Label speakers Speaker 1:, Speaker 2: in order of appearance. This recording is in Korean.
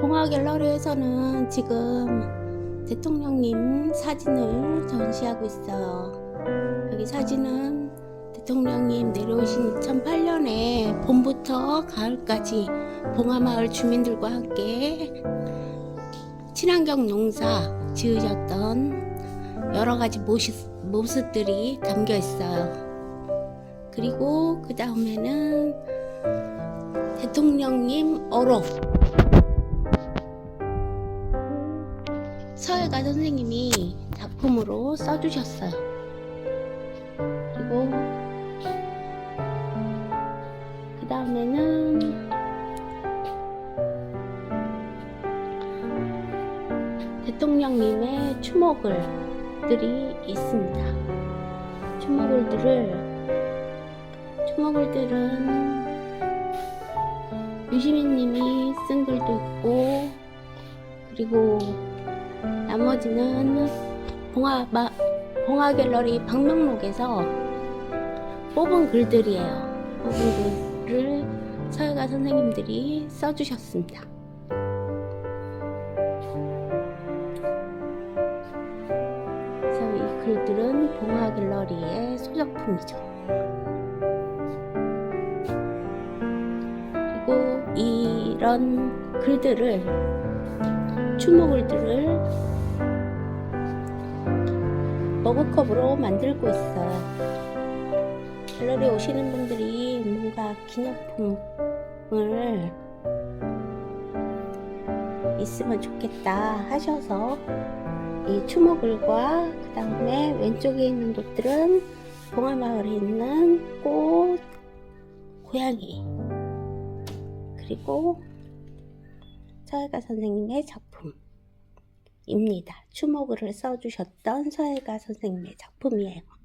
Speaker 1: 봉화 갤러리에서는 지금 대통령님 사진을 전시하고 있어요. 여기 사진은 대통령님 내려오신 2008년에 봄부터 가을까지 봉화마을 주민들과 함께 친환경 농사 지으셨던 여러 가지 모습, 모습들이 담겨 있어요. 그리고 그 다음에는 대통령님 어록 서해가 선생님이 작품으로 써주셨어요. 그리고 그 다음에는 대통령님의 추모글들이 있습니다. 추모글들을 추모글들은 유시민님이 쓴 글도 있고 그리고 나머지는 봉화 마, 봉화 갤러리 방명록에서 뽑은 글들이에요. 뽑은 글을 서예가 선생님들이 써주셨습니다. 그래서 이 글들은 봉화 갤러리의 소작품이죠. 그리고 이런 글들을 추모글들을 머그컵으로 만들고 있어요. 갤러리 오시는 분들이 뭔가 기념품을 있으면 좋겠다 하셔서 이 추모글과 그 다음에 왼쪽에 있는 곳들은 봉화마을에 있는 꽃, 고양이 그리고 서예가 선생님의 작품 입니다. 추모글을 써주셨던 서예가 선생님의 작품이에요.